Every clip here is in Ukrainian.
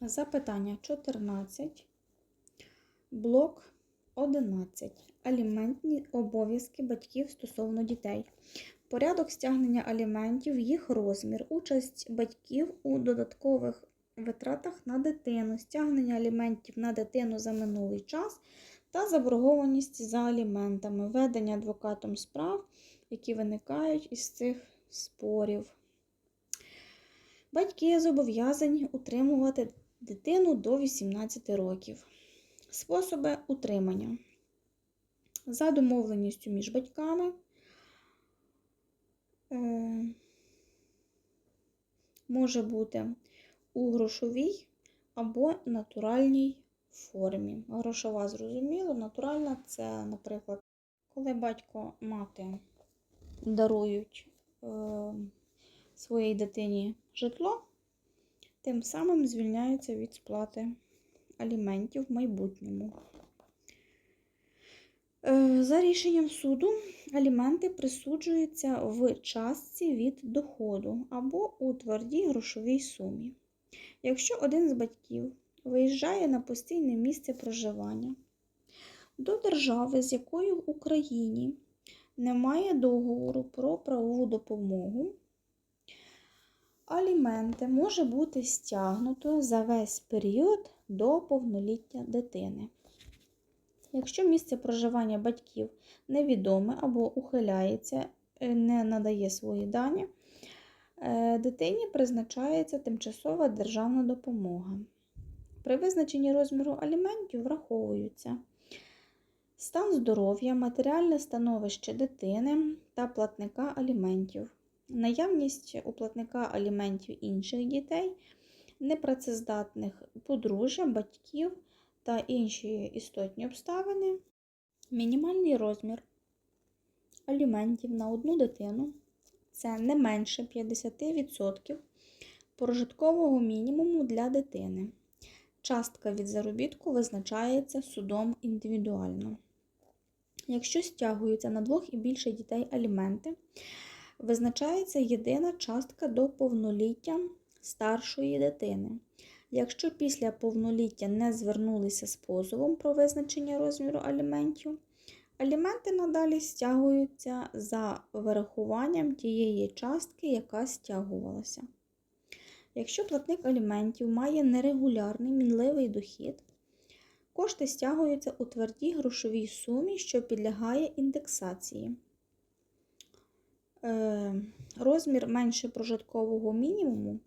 Запитання 14. Блок 11. Аліментні обов'язки батьків стосовно дітей. Порядок стягнення аліментів, їх розмір, участь батьків у додаткових витратах на дитину, стягнення аліментів на дитину за минулий час та заборгованість за аліментами, ведення адвокатом справ, які виникають із цих спорів. Батьки зобов'язані утримувати дитину до 18 років. Способи утримання. За домовленістю між батьками. Е, може бути у грошовій або натуральній формі. Грошова, зрозуміло, натуральна це, наприклад, коли батько мати дарують е, своїй дитині житло, тим самим звільняються від сплати аліментів в майбутньому. Е, За рішенням суду аліменти присуджуються в частці від доходу або у твердій грошовій сумі. Якщо один з батьків виїжджає на постійне місце проживання до держави, з якою в Україні немає договору про правову допомогу, аліменти може бути стягнуто за весь період до повноліття дитини. Якщо місце проживання батьків невідоме або ухиляється, е, не надає свої дані, е, дитині призначається тимчасова державна допомога. При визначенні розміру аліментів враховуються стан здоров'я, матеріальне становище дитини та платника аліментів, наявність у платника аліментів інших дітей, непрацездатних подружжя, батьків та інші істотні обставини, мінімальний розмір аліментів на одну дитину це не менше 50% прожиткового мінімуму для дитини. Частка від заробітку визначається судом індивідуально. Якщо стягуються на двох і більше дітей аліменти, визначається єдина частка до повноліття старшої дитини. Якщо після повноліття не звернулися з позовом про визначення розміру аліментів, аліменти надалі стягуються за вирахуванням тієї частки, яка стягувалася. Якщо платник аліментів має нерегулярний мінливий дохід, кошти стягуються у твердій грошовій сумі, що підлягає індексації. Е, розмір менше прожиткового мінімуму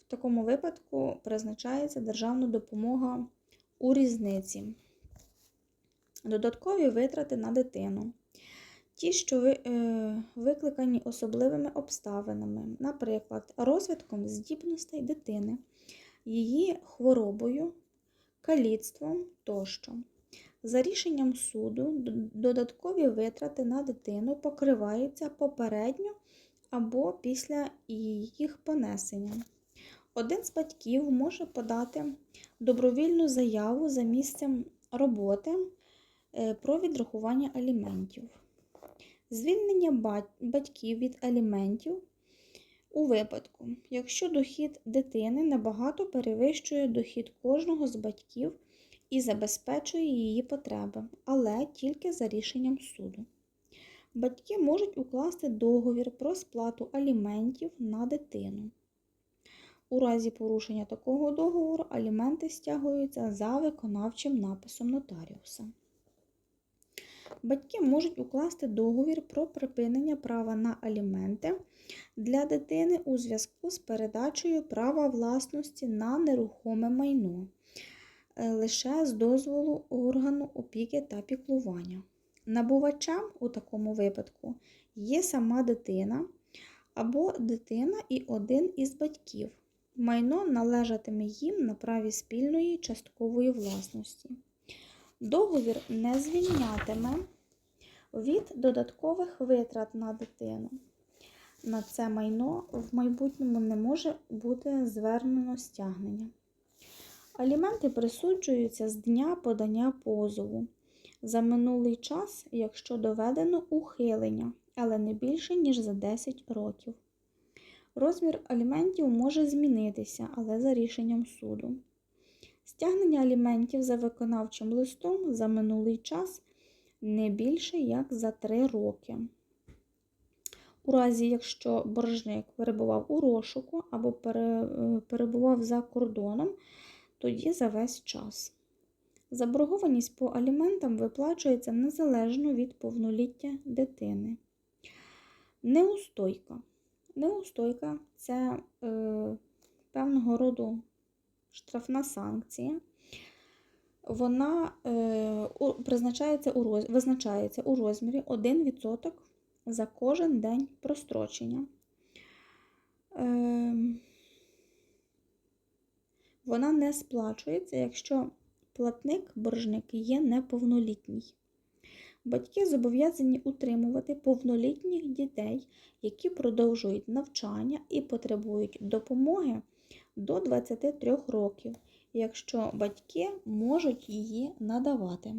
в такому випадку призначається державна допомога у різниці. Додаткові витрати на дитину. Ті, що е, викликані особливими обставинами, наприклад, розвитком здібностей дитини, її хворобою, каліцтвом тощо. За рішенням суду, додаткові витрати на дитину покриваються попередньо або після їх понесення. Один з батьків може подати добровільну заяву за місцем роботи е, про відрахування аліментів. Звільнення батьків від аліментів у випадку, якщо дохід дитини набагато перевищує дохід кожного з батьків і забезпечує її потреби, але тільки за рішенням суду. Батьки можуть укласти договір про сплату аліментів на дитину. У разі порушення такого договору аліменти стягуються за виконавчим написом нотаріуса. Батьки можуть укласти договір про припинення права на аліменти для дитини у зв'язку з передачею права власності на нерухоме майно лише з дозволу органу опіки та піклування. Набувачем у такому випадку є сама дитина або дитина і один із батьків. Майно належатиме їм на праві спільної часткової власності. Договір не звільнятиме від додаткових витрат на дитину. На це майно в майбутньому не може бути звернено стягнення. Аліменти присуджуються з дня подання позову за минулий час, якщо доведено ухилення, але не більше, ніж за 10 років. Розмір аліментів може змінитися, але за рішенням суду. Стягнення аліментів за виконавчим листом за минулий час не більше як за 3 роки. У разі, якщо боржник перебував у розшуку або перебував за кордоном, тоді за весь час. Заборгованість по аліментам виплачується незалежно від повноліття дитини. Неустойка. Неустойка це е, певного роду штрафна санкція. Вона е, призначається у роз, визначається у розмірі 1% за кожен день прострочення. Ем, вона не сплачується, якщо платник боржник є неповнолітній. Батьки зобов'язані утримувати повнолітніх дітей, які продовжують навчання і потребують допомоги до 23 років, якщо батьки можуть її надавати.